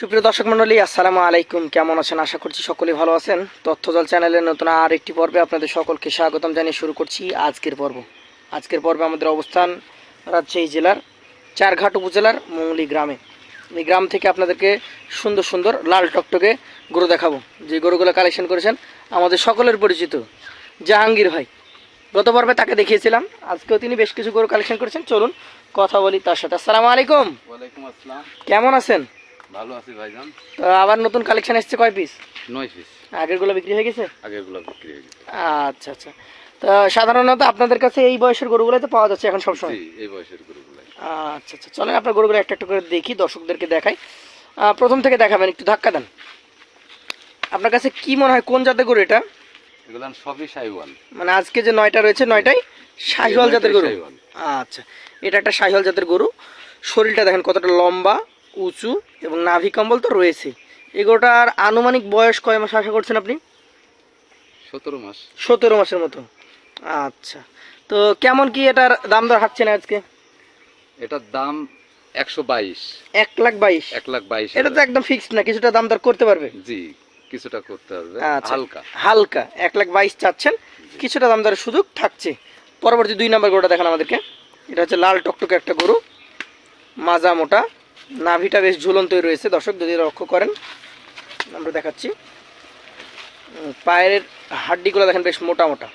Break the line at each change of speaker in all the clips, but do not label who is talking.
সুপ্রিয় দর্শক মন্ডলী আসসালামু আলাইকুম। কেমন আছেন? আশা করছি সকলেই ভালো আছেন। তথ্যজল চ্যানেলের নতুন আর একটি পর্বে আপনাদের সকলকে স্বাগতম জানিয়ে শুরু করছি আজকের পর্ব। আজকের পর্বে আমাদের অবস্থান রাজশাহী জেলার চারঘাট উপজেলার মঙ্গলি গ্রামে। এই গ্রাম থেকে আপনাদেরকে সুন্দর সুন্দর লাল টকটকে গরু দেখাবো। যে গরুগুলো কালেকশন করেছেন আমাদের সকলের পরিচিত জাহাঙ্গীর ভাই। গত পর্বে তাকে দেখিয়েছিলাম আজকেও তিনি বেশ কিছু গরু কালেকশন করেছেন। চলুন কথা বলি তার সাথে। আসসালামু আলাইকুম। কেমন আছেন?
ভালো আছি ভাইজান।
তো আবার নতুন কালেকশন এসছে কয় পিস
নয় পিস
আগেরগুলো বিক্রি হয়ে গেছে?
আগেরগুলো বিক্রি হয়ে গেছে।
আচ্ছা আচ্ছা। তো সাধারণত আপনাদের কাছে এই বয়সের গরুগুলো তো পাওয়া যাচ্ছে এখন সবসময়?
জি এই বয়সের গরুগুলাই।
আচ্ছা আচ্ছা। চলেন আপনার গরুগুলো একটা একটা করে দেখি দর্শকদেরকে দেখাই। প্রথম থেকে দেখাবেন একটু ধাক্কা দেন। আপনার কাছে কি মনে হয় কোন জাতের গরু এটা?
এগুলো সবই সাইওয়াল।
মানে আজকে যে নয়টা রয়েছে নয়টাই শাহিওয়াল জাতের গরু? আচ্ছা। এটা একটা শাহিওয়াল জাতের গরু। শরীরটা দেখেন কতটা লম্বা উঁচু এবং নাভি কম্বল তো রয়েছে। এই গরুটার আনুমানিক বয়স কয় মাস আশা করছেন আপনি?
সতেরো মাস।
সতেরো মাসের মতো। আচ্ছা। তো কেমন কি এটার দাম দর হাঁটছে না আজকে?
এটার দাম একশো বাইশ।
এক লাখ বাইশ।
এক লাখ বাইশ
এটা তো একদম ফিক্সড না কিছুটা দাম দর করতে পারবে?
জি কিছুটা করতে পারবে।
আচ্ছা।
হালকা।
হালকা। এক লাখ বাইশ চাচ্ছেন। কিছুটা দাম দরের সুযোগ থাকছে। পরবর্তী দুই নম্বর গরুটা দেখান আমাদেরকে। এটা হচ্ছে লাল টকটকে একটা গরু। মাজা মোটা। নাভিটা বেশ ঝুলন্তই রয়েছে। দর্শক যদি লক্ষ্য করেন আমরা দেখাচ্ছি। পায়ের হাড্ডিগুলো দেখেন বেশ মোটা মোটা।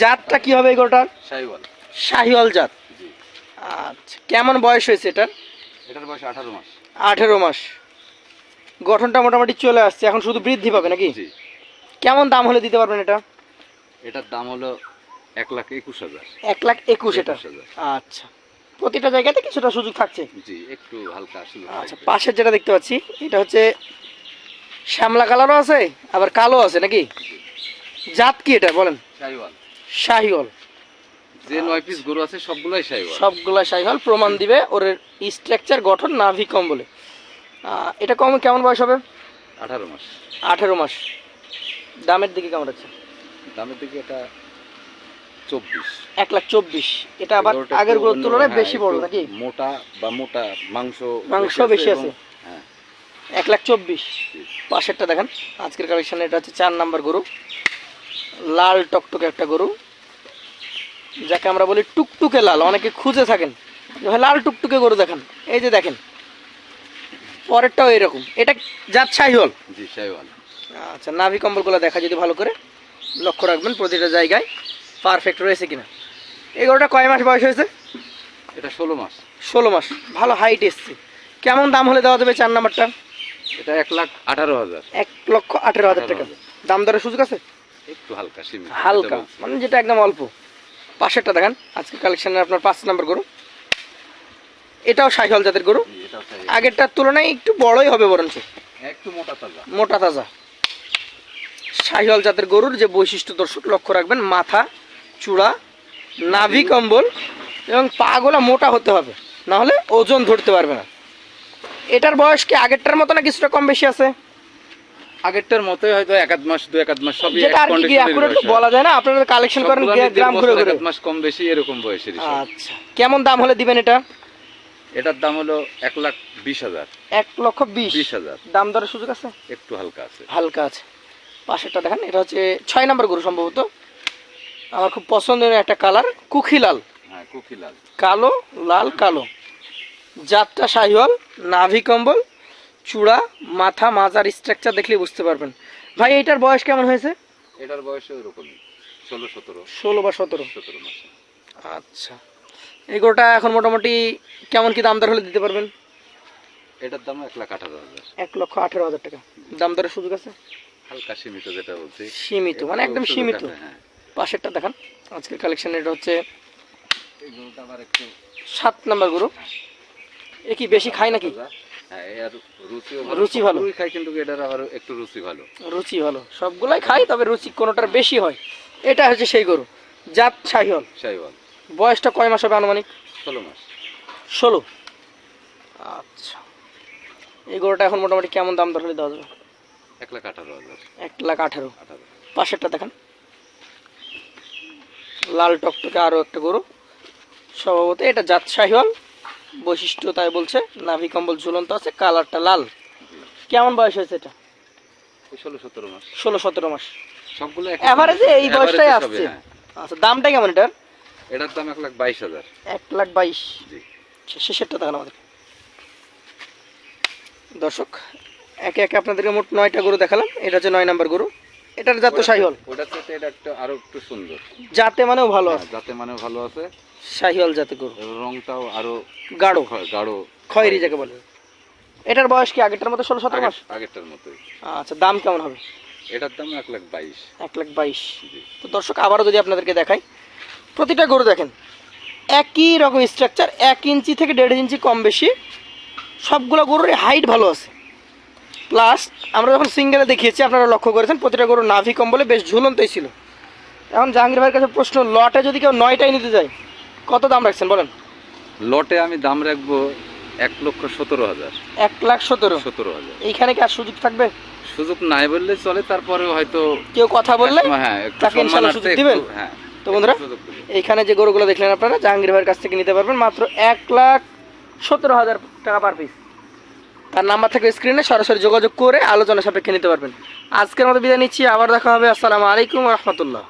জাতটা কি হবে এই গরুটার
সাইওয়াল
শাহিওয়াল জাত। আচ্ছা কেমন বয়স হয়েছে এটার?
এটার বয়স আঠারো মাস।
আঠেরো মাস। গঠনটা মোটামুটি চলে আসছে এখন শুধু বৃদ্ধি পাবে নাকি? কেমন দাম হলে দিতে পারবেন এটা?
এটার দাম হলো এক লাখ একুশ হাজার।
এক লাখ একুশ এটা। আচ্ছা। প্রতিটা জায়গাতে কিছুটা সুযোগ থাকছে।
জি একটু হালকা
আচ্ছা পাশের যেটা দেখতে পাচ্ছি এটা হচ্ছে শ্যামলা কালারও আছে আবার কালো আছে নাকি? জাত কি এটা বলেন? শাহিওল
যে নয় পিস গরু আছে সবগুলাই
প্রমাণ দিবে ওর স্ট্রাকচার গঠন নাভি কম বলে এটা কম কেমন বয়স হবে?
আঠারো মাস।
আঠেরো মাস। দামের দিকে কেমন আছে?
দামের দিকে এটা চব্বিশ।
এক লাখ চব্বিশ। এটা আবার আগের
একটু
তুলনায়
হ্যাঁ,
বেশি বড় নাকি?
মোটা বা মোটা মাংস
মাংস বেশি আছে।
হ্যাঁ।
এক লাখ চব্বিশ। পাশেরটা দেখেন আজকের কালেকশনে এটা হচ্ছে চার নাম্বার গরু। লাল টকটকে একটা গরু। যাকে আমরা বলি টুকটুকে লাল অনেকে খুঁজে থাকেন। লাল টুকটুকে গরু দেখেন। এই যে দেখেন পরেরটাও এরকম। এটা যাত শাহিওল
জি সাইওয়াল
আচ্ছা নাভি কম্বলগুলো দেখা যদি ভালো করে লক্ষ্য রাখবেন প্রতিটা জায়গায়। পারফেক্ট রয়েছে কিনা? এই গরুটা কয় মাস বয়স হয়েছে?
এটা ষোলো মাস।
ষোলো মাস। ভালো হাইট এসছে। কেমন দাম হলে দেওয়া যাবে চার নাম্বারটা?
এটা এক লাখ আঠারো হাজার।
এক লক্ষ আঠেরো হাজার টাকা। দাম দরের সুযোগ আছে?
একটু হালকা
হালকা। মানে যেটা একদম অল্প। পাশেরটা দেখেন। আজকে কালেকশনের আপনার পাঁচ নাম্বার গরু। এটাও সাইহল জাতের গরু। আগেরটার তুলনায় একটু বড়ই হবে বরঞ্চ।
একটু মোটা তাজা।
মোটা তাজা। সাইহল জাতের গরুর যে বৈশিষ্ট্য দর্শক লক্ষ্য রাখবেন মাথা চূড়া নাভি কম্বল এবং পাগুলা মোটা হতে হবে। নাহলে ওজন ধরতে পারবে না। এটার বয়স কি আগেরটার মতো না কিছুটা কম বেশি আছে?
আগেরটার মতোই হয়তো এক আধ মাস দু এক আধ মাস সবই
যেটা আর কি অ্যাকুরেট বলা যায় না? আপনারা কালেকশন করেন গ্রাম ঘুরে ঘুরে।
এক মাস কম বেশি এরকম বয়সের
আচ্ছা। কেমন দাম হলে দিবেন এটা?
এটার দাম হলো এক লাখ বিশ হাজার।
এক লক্ষ বিশ।
বিশ হাজার।
দাম দরের সুযোগ আছে?
একটু হালকা আছে।
হালকা আছে। পাশেরটা দেখেন এটা হচ্ছে ছয় নম্বর গরু সম্ভবত। আমার খুব পছন্দের একটা কালার লাল।
হ্যাঁ কুকিলাল
কালো লাল কালো। জাতটা শাহিওয়াল নাভি কম্বল চূড়া মাথা মাজার স্ট্রাকচার দেখলে বুঝতে পারবেন। ভাই এটার বয়স কেমন হয়েছে?
এটার বয়স ওরকমই ষোলো সতেরো।
ষোলো বা সতেরো?
সতেরো মাস।
আচ্ছা। এই গরুটা এখন মোটামুটি কেমন কি দাম দর হলে দিতে পারবেন?
এটার দাম এক লাখ আঠারো হাজার।
এক লক্ষ আঠেরো হাজার টাকা। দাম দরের সুযোগ আছে?
হালকা সীমিত যেটা বলছি।
সীমিত মানে একদম সীমিত।
হ্যাঁ।
পাশেরটা দেখান। আজকের কালেকশন এটা হচ্ছে সাত নাম্বার গরু। এ কি বেশি খায় নাকি?
হ্যাঁ
রুচি ভালো।
খাই কিন্তু এটার আবার একটু রুচি ভালো।
রুচি ভালো। সবগুলাই খাই তবে রুচি কোনোটার বেশি হয়। এটা হচ্ছে সেই গরু জাত বয়সটা কয় মাস হবে আনুমানিক?
ষোলো মাস।
ষোলো। আচ্ছা। এই গরুটা এখন মোটামুটি কেমন দাম দর হলে দেওয়া যাবে?
এক লাখ আঠারো হাজার।
এক লাখ আঠারো। পাশেরটা দেখান। লাল টকটকে আরও একটা গরু। স্বভাবত এটা জাত শাহিওয়াল বৈশিষ্ট্য তাই বলছে নাভি কম্বল ঝুলন্ত আছে কালারটা লাল। কেমন বয়স হয়েছে এটা?
ষোলো সতেরো মাস।
ষোলো সতেরো মাস।
সবগুলো
অ্যাভারেজে এই বয়সটাই আসছে।
হ্যাঁ।
আচ্ছা দামটা কেমন এটার?
এটার দাম এক লাখ বাইশ হাজার।
এক লাখ বাইশ। আচ্ছা, শেষেরটা দেখান আমাদের। দর্শক একে একে আপনাদেরকে মোট নয়টা গরু দেখালাম। এটা হচ্ছে নয় নাম্বার গরু। এটার জাত শাহিওয়াল।
ওটার সাথে এটা একটা আরও একটু সুন্দর।
জাতে মানেও ভালো
হ্যাঁ,
আছে।
যাতে মানেও ভালো আছে।
শাহিওয়াল জাতে গরু।
রংটাও আরও
গাঢ়।
গাঢ়।
খয়েরি যাকে বলে। এটার বয়স কি আগেরটার মতো ষোলো সতেরো মাস?
আগের- আগেরটার মতোই।
আচ্ছা দাম কেমন হবে?
এটার দাম এক লাখ বাইশ।
এক লাখ বাইশ। তো দর্শক আবারও যদি আপনাদেরকে দেখাই প্রতিটা গরু দেখেন একই রকম স্ট্রাকচার এক ইঞ্চি থেকে দেড় ইঞ্চি কম বেশি সবগুলো গরুর হাইট ভালো আছে। প্লাস আমরা যখন সিঙ্গেলে দেখিয়েছি আপনারা লক্ষ্য করেছেন প্রতিটা গরুর নাভি কম্বলে বেশ ঝুলন্তই ছিল। এখন জাহাঙ্গীর ভাইয়ের কাছে প্রশ্ন লটে যদি কেউ নয়টাই নিতে যায় কত দাম রাখছেন বলেন?
লটে আমি দাম রাখব এক লক্ষ সতেরো হাজার।
এক লাখ সতেরো?
সতেরো হাজার।
এইখানে কি আর সুযোগ থাকবে?
সুযোগ নাই বললে চলে তারপরে হয়তো
কেউ কথা বললে
হ্যাঁ
তাকে ইনশাল্লাহ সুযোগ দিবেন?
হ্যাঁ
তো বন্ধুরা। এইখানে যে গরুগুলো দেখলেন আপনারা জাহাঙ্গীর ভাইয়ের কাছ থেকে নিতে পারবেন মাত্র এক লাখ সতেরো হাজার টাকা পার পিস তার নাম্বার থাকবে স্ক্রিনে, সরাসরি যোগাযোগ করে আলোচনা সাপেক্ষে নিতে পারবেন। আজকের মতো বিদায় নিচ্ছি, আবার দেখা হবে। আসসালামু আলাইকুম রহমতুল্লাহ।